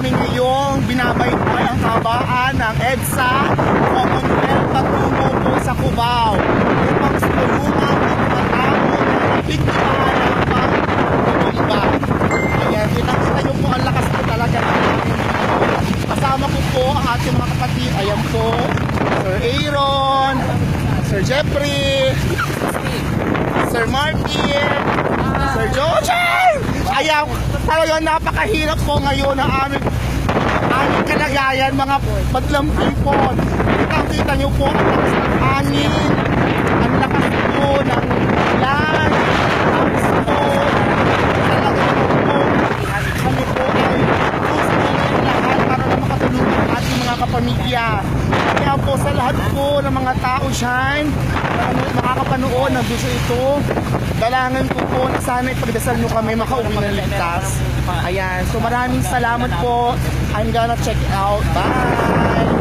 namin ngayong binabaybay ang kabaan ng EDSA Commonwealth patungo po sa Cubao upang sulungan ang mga tao na biktimahan ng pag-iba. Ayan, kita-kita nyo po ang lakas po talaga ng Kasama ko po ang ating mga kapatid. Ayan po, Sir Aaron, Sir Jeffrey, Talagang napakahirap po ngayon ang aming aming kalagayan, mga madlamping po. Kita niyo po ang lakas po ng ulan, ang po, talagang po, kami po ay gusto ng lahat para na makatulungan ang kapamilya. Kaya po sa lahat po ng mga tao dyan, makakapanood ng gusto ito, dalangan ko po na sana ipagdasal nyo kami makauwi ng ligtas. Ayan, so maraming salamat po. I'm gonna check out. Bye!